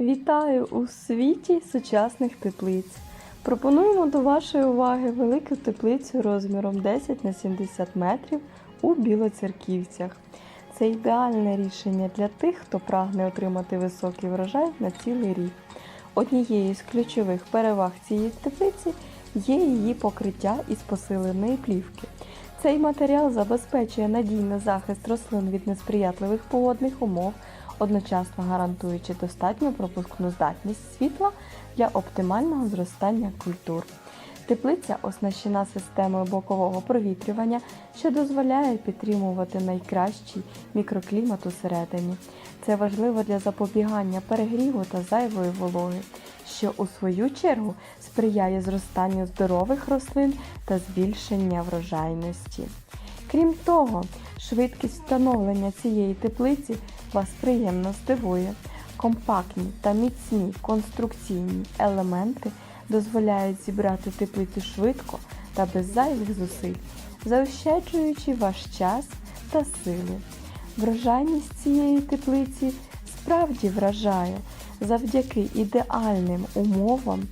Вітаю у світі сучасних теплиць. Пропонуємо до вашої уваги велику теплицю розміром 10 на 70 метрів у Білоцерківцях. Це ідеальне рішення для тих, хто прагне отримати високий врожай на цілий рік. Однією з ключових переваг цієї теплиці є її покриття із посиленої плівки. Цей матеріал забезпечує надійний захист рослин від несприятливих погодних умов, одночасно гарантуючи достатню пропускну здатність світла для оптимального зростання культур. Теплиця оснащена системою бокового провітрювання, що дозволяє підтримувати найкращий мікроклімат усередині. Це важливо для запобігання перегріву та зайвої вологи, що у свою чергу сприяє зростанню здорових рослин та збільшення врожайності. Крім того, швидкість встановлення цієї теплиці вас приємно здивує. Компактні та міцні конструкційні елементи дозволяють зібрати теплицю швидко та без зайвих зусиль, заощаджуючи ваш час та сили. Врожайність цієї теплиці справді вражає. Завдяки ідеальним умовам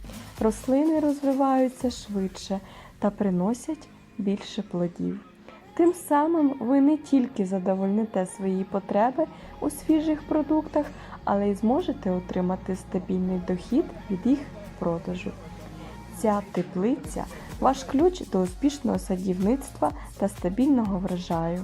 рослини розвиваються швидше та приносять більше плодів. Тим самим ви не тільки задовольните свої потреби у свіжих продуктах, але й зможете отримати стабільний дохід від їх продажу. Ця теплиця ваш ключ до успішного садівництва та стабільного врожаю.